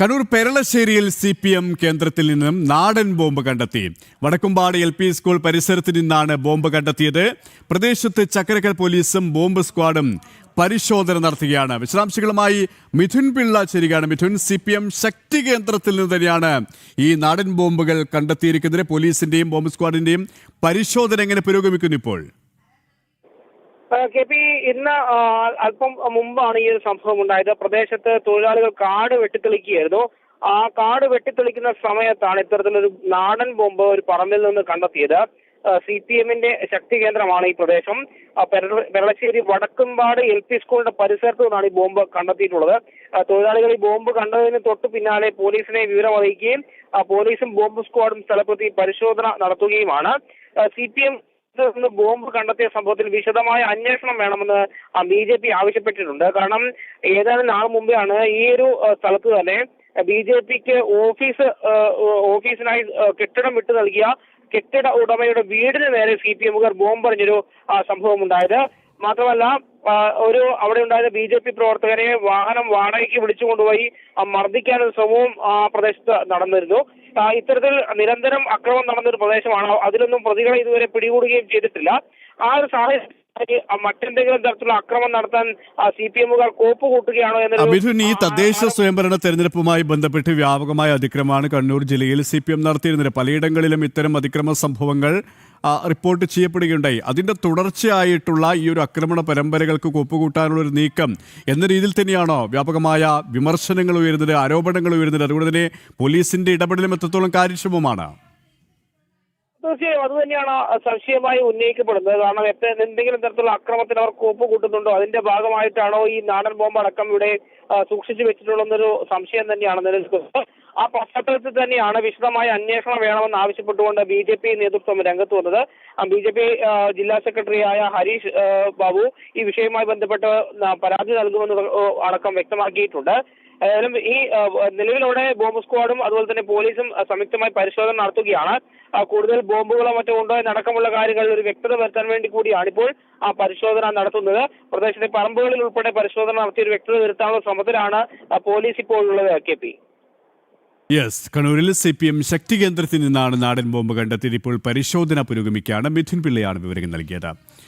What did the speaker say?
കണ്ണൂർ പെരളശ്ശേരിയിൽ C P M കേന്ദ്രത്തിൽ നിന്നും നാടൻ ബോംബ് കണ്ടെത്തി. വടക്കുംപാട് എൽ പി സ്കൂൾ പരിസരത്ത് നിന്നാണ് ബോംബ് കണ്ടെത്തിയത്. പ്രദേശത്ത് ചക്കരക്കൽ പോലീസും ബോംബ് സ്ക്വാഡും പരിശോധന നടത്തുകയാണ്. വിശദാംശങ്ങളുമായി മിഥുൻ പിള്ള ചേരുകയാണ്. മിഥുൻ സി പി എം ശക്തി കേന്ദ്രത്തിൽ നിന്ന് തന്നെയാണ് ഈ നാടൻ ബോംബുകൾ കണ്ടെത്തിയിരിക്കുന്നത്. പോലീസിന്റെയും ബോംബ് സ്ക്വാഡിന്റെയും പരിശോധന എങ്ങനെ പുരോഗമിക്കുന്നു ഇപ്പോൾ? കെ പി ഇന്ന് അല്പം മുമ്പാണ് ഈ ഒരു സംഭവം ഉണ്ടായത്. പ്രദേശത്ത് തൊഴിലാളികൾ കാട് വെട്ടിത്തെളിക്കുകയായിരുന്നു. ആ കാട് വെട്ടിത്തെളിക്കുന്ന സമയത്താണ് ഇത്തരത്തിലൊരു നാടൻ ബോംബ് ഒരു പറമ്പിൽ നിന്ന് കണ്ടെത്തിയത്. സി പി എമ്മിന്റെ ശക്തി കേന്ദ്രമാണ് ഈ പ്രദേശം. പെരളശ്ശേരി വടക്കുംപാട് എൽ പി സ്കൂളിന്റെ പരിസരത്ത് നിന്നാണ് ഈ ബോംബ് കണ്ടെത്തിയിട്ടുള്ളത്. തൊഴിലാളികൾ ഈ ബോംബ് കണ്ടതിന് തൊട്ട് പിന്നാലെ പോലീസിനെ വിവരം അറിയിക്കുകയും പോലീസും ബോംബ് സ്ക്വാഡും സ്ഥലത്തെത്തി പരിശോധന നടത്തുകയുമാണ്. സി പി എം നിന്ന് ബോംബ് കണ്ടെത്തിയ സംഭവത്തിൽ വിശദമായ അന്വേഷണം വേണമെന്ന് ബി ജെ പി ആവശ്യപ്പെട്ടിട്ടുണ്ട്. കാരണം ഏതാനും നാൾ മുമ്പെയാണ് ഈ ഒരു സ്ഥലത്ത് തന്നെ ബി ജെ പിക്ക് ഓഫീസ് ഓഫീസിനായി കെട്ടിടം വിട്ടു നൽകിയ കെട്ടിട ഉടമയുടെ വീടിന് നേരെ സി പി എമ്മുകാർ ബോംബെറിഞ്ഞൊരു സംഭവം ഉണ്ടായത് മാത്രമല്ല ഒരു അവിടെ ഉണ്ടായ ബി ജെ പി പ്രവർത്തകരെ വാഹനം വാടകയ്ക്ക് വിളിച്ചു കൊണ്ടുപോയി മർദ്ദിക്കാനൊരു ശ്രമവും ആ പ്രദേശത്ത് നടന്നിരുന്നു. ഇത്തരത്തിൽ നിരന്തരം അക്രമം നടന്ന ഒരു പ്രദേശമാണ്? അതിലൊന്നും പ്രതികളെ ഇതുവരെ പിടികൂടുകയും ചെയ്തിട്ടില്ല. ആ ഒരു സാഹചര്യത്തിൽ ആ, മറ്റെന്തെങ്കിലും തരത്തിലുള്ള അക്രമം നടത്താൻ സി പി എമ്മുകാർ കോപ്പ് കൂട്ടുകയാണോ മിഥുൻ ഈ തദ്ദേശ സ്വയംഭരണ തെരഞ്ഞെടുപ്പുമായി ബന്ധപ്പെട്ട് വ്യാപകമായ അതിക്രമമാണ് കണ്ണൂർ ജില്ലയിൽ സി പി എം നടത്തിയിരുന്നത്. പലയിടങ്ങളിലും ഇത്തരം അതിക്രമ സംഭവങ്ങൾ റിപ്പോർട്ട് ചെയ്യപ്പെടുകയുണ്ടായി. അതിന്റെ തുടർച്ചയായിട്ടുള്ള ഈ ഒരു ആക്രമണ പരമ്പരകൾക്ക് കൊപ്പുകൂട്ടാനുള്ള ഒരു നീക്കം എന്ന രീതിയിൽ തന്നെയാണോ വ്യാപകമായ വിമർശനങ്ങൾ ഉയരുന്നത് ആരോപണങ്ങൾ ഉയരുന്നത്? അതുകൊണ്ട് തന്നെ പോലീസിന്റെ ഇടപെടലും എത്രത്തോളം കാര്യക്ഷമമാണ് തീർച്ചയായും അത് തന്നെയാണ് സംശയമായി ഉന്നയിക്കപ്പെടുന്നത്. കാരണം എത്ര എന്തെങ്കിലും തരത്തിലുള്ള അക്രമത്തിന് അവർ കോപ്പ് കൂട്ടുന്നുണ്ടോ? അതിന്റെ ഭാഗമായിട്ടാണോ ഈ നാടൻ ബോംബ് അടക്കം ഇവിടെ സൂക്ഷിച്ചു വെച്ചിട്ടുള്ളതെന്നൊരു സംശയം തന്നെയാണ് നിലനിൽക്കുന്നത്. ആ പശ്ചാത്തലത്തിൽ തന്നെയാണ് വിശദമായ അന്വേഷണം വേണമെന്ന് ആവശ്യപ്പെട്ടുകൊണ്ട് ബി ജെ പി നേതൃത്വം രംഗത്ത് വന്നത്. ബി ജെ പി ജില്ലാ സെക്രട്ടറിയായ ഹരീഷ് ബാബു ഈ വിഷയവുമായി ബന്ധപ്പെട്ട് പരാതി നൽകുമെന്ന് അടക്കം വ്യക്തമാക്കിയിട്ടുണ്ട്. ഏതായാലും ഈ നിലവിലവിടെ ബോംബ് സ്ക്വാഡും അതുപോലെ തന്നെ പോലീസും സംയുക്തമായി പരിശോധന നടത്തുകയാണ്. കൂടുതൽ ബോംബുകളോ മറ്റോ ഉണ്ടോ എന്നടക്കമുള്ള കാര്യങ്ങളിൽ ഒരു വ്യക്തത വരുത്താൻ വേണ്ടി കൂടിയാണ് ഇപ്പോൾ ആ പരിശോധന നടത്തുന്നത്. പ്രദേശത്തെ പറമ്പുകളിൽ ഉൾപ്പെടെ പരിശോധന നടത്തി ഒരു വ്യക്തത വരുത്താനുള്ള ശ്രമത്തിലാണ് പോലീസ് ഇപ്പോൾ ഉള്ളത് കെ പി. യെസ് കണ്ണൂരിൽ സി പി എം ശക്തി കേന്ദ്രത്തിൽ നിന്നാണ് നാടൻ ബോംബ് കണ്ടെത്തിയത്. ഇപ്പോൾ പരിശോധന പുരോഗമിക്കുകയാണ്. മിഥുൻ പിള്ളയാണ് വിവരങ്ങൾ നൽകിയത്.